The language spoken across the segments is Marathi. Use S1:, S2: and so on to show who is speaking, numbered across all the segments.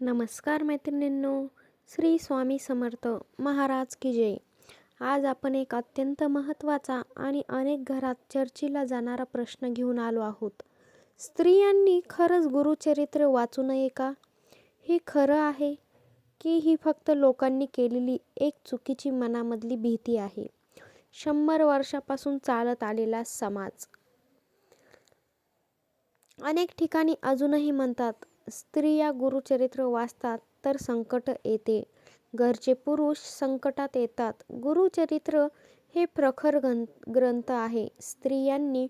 S1: नमस्कार मैत्रिणींनो श्री स्वामी समर्थ महाराज की जय. आज आपण एक अत्यंत महत्त्वाचा आणि अनेक घरात चर्चेला जाणारा प्रश्न घेऊन आलो आहोत. स्त्रियांनी खरंच गुरुचरित्र वाचू नये का? हे खरं आहे की ही फक्त लोकांनी केलेली एक चुकीची मनामधली भीती आहे. शंभर वर्षापासून चालत आलेला समाज. अनेक ठिकाणी अजूनही म्हणतात स्त्रिया गुरुचरित्र वाचतात तर संकट येते. घरचे पुरुष संकटात येतात. गुरुचरित्र हे प्रखर गं ग्रंथ आहे. स्त्रियांनी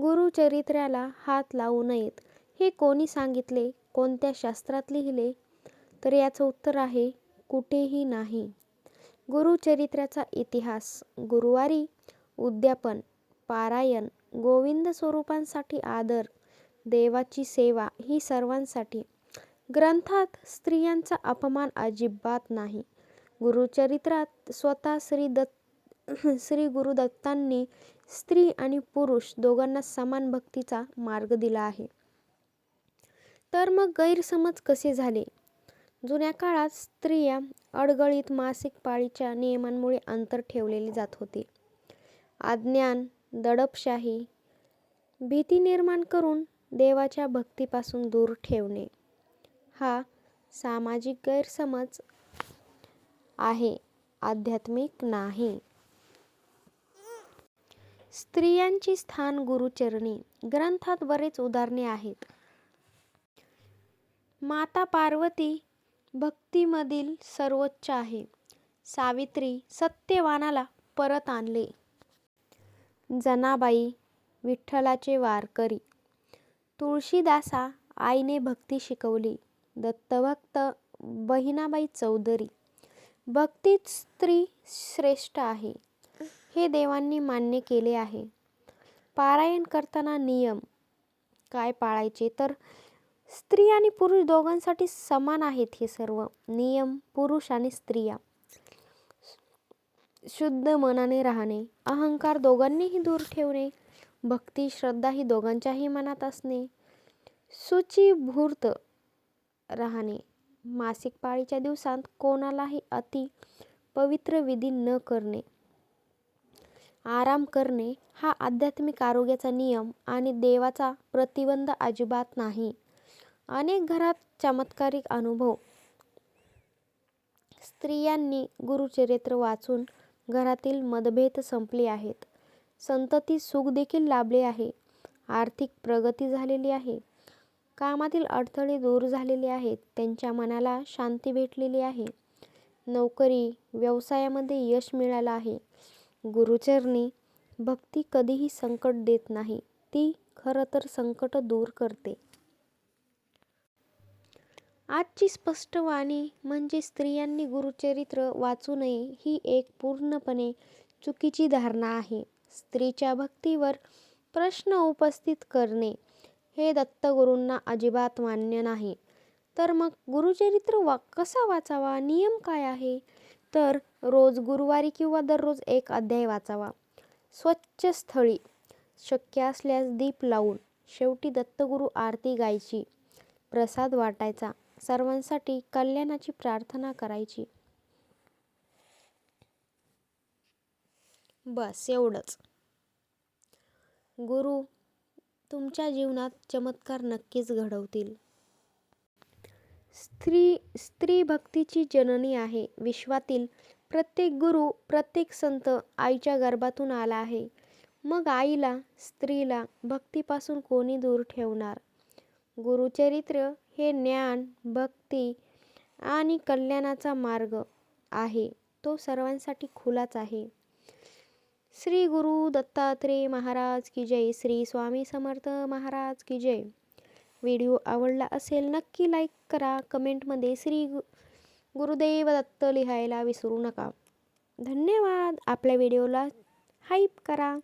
S1: गुरुचरित्राला हात लावू नयेत. हे कोणी सांगितले? कोणत्या शास्त्रात लिहिले? तर याचं उत्तर आहे कुठेही नाही. गुरुचरित्राचा इतिहास गुरुवारी उद्यापन पारायण गोविंद स्वरूपांसाठी आदर देवाची सेवा ही सर्वांसाठी. ग्रंथात स्त्रियांचा अपमान अजिबात नाही. गुरुचरित्रात स्वतः श्री दत्त श्री गुरुदत्तांनी स्त्री आणि पुरुष दोघांना समान भक्तीचा मार्ग दिला आहे. तर मग गैरसमज कसे झाले? जुन्या काळात स्त्रिया अडगळीत मासिक पाळीच्या नियमांमुळे अंतर ठेवलेले जात होते. अज्ञान दडपशाही भीती निर्माण करून देवाच्या भक्तीपासून दूर ठेवणे. हा सामाजिक गैरसमज आहे आध्यात्मिक नाही. स्त्रियांची स्थान गुरुचरणी ग्रंथात बरेच उदाहरणे आहेत. माता पार्वती भक्तीमधील सर्वोच्च आहे. सावित्री सत्यवानाला परत आणले. जनाबाई विठ्ठलाचे वारकरी तुळशीदासा आईने भक्ती शिकवली. दत्तभक्त बहिणाबाई चौधरी. भक्तीत स्त्री श्रेष्ठ आहे. हे देवांनी मान्य केले आहे. पारायण करताना नियम काय पाळायचे? तर स्त्री आणि पुरुष दोघांसाठी समान आहेत हे सर्व. नियम पुरुष आणि स्त्रिया. शुद्ध मनाने राहणे अहंकार दोघांनीही दूर ठेवणे भक्ती श्रद्धा ही दोघांच्याही मनात असणे. सुचिभूर्त राहणे. मासिक पाळीच्या दिवसांत कोणालाही अति पवित्र विधी न करणे. आराम करणे हा आध्यात्मिक आरोग्याचा नियम आणि देवाचा प्रतिबंध अजिबात नाही. अनेक घरात चमत्कारिक अनुभव. स्त्रियांनी गुरुचरित्र वाचून घरातील मतभेद संपले आहेत. संतती सुख देखील लाभले आहे. आर्थिक प्रगती झालेली आहे. कामातील अडथळे दूर झालेले आहेत. त्यांच्या मनाला शांती भेटलेली आहे. नोकरी व्यवसायामध्ये यश मिळालं आहे. गुरुचरणी भक्ती कधीही संकट देत नाही. ती खरं तर संकट दूर करते. आजची स्पष्ट वाणी म्हणजे स्त्रियांनी गुरुचरित्र वाचू नये ही एक पूर्णपणे चुकीची धारणा आहे. स्त्रीच्या भक्तीवर प्रश्न उपस्थित करणे हे दत्तगुरूंना अजिबात मान्य नाही. तर मग गुरुचरित्र वा कसा वाचावा? नियम काय आहे? तर रोज गुरुवारी किंवा दररोज एक अध्याय वाचावा. स्वच्छ स्थळी शक्य असल्यास दीप लावून शेवटी दत्तगुरू आरती गायची. प्रसाद वाटायचा. सर्वांसाठी कल्याणाची प्रार्थना करायची. बस एवढंच. गुरु तुमच्या जीवनात चमत्कार नक्कीच घडवतील. स्त्री स्त्री भक्तीची जननी आहे. विश्वातील प्रत्येक गुरु प्रत्येक संत आईच्या गर्भातून आला आहे. मग आईला स्त्रीला भक्तीपासून कोणी दूर ठेवणार? गुरुचरित्र हे ज्ञान भक्ती आणि कल्याणाचा मार्ग आहे. तो सर्वांसाठी खुलाच आहे. श्री गुरु दत्तात्रेय महाराज की जय श्री स्वामी समर्थ महाराज की जय. व्हिडिओ आवडला असेल नक्की लाईक करा कमेंटमध्ये श्री गु गुरुदेव दत्त लिहायला विसरू नका. धन्यवाद. आपल्या व्हिडिओला हाईप करा.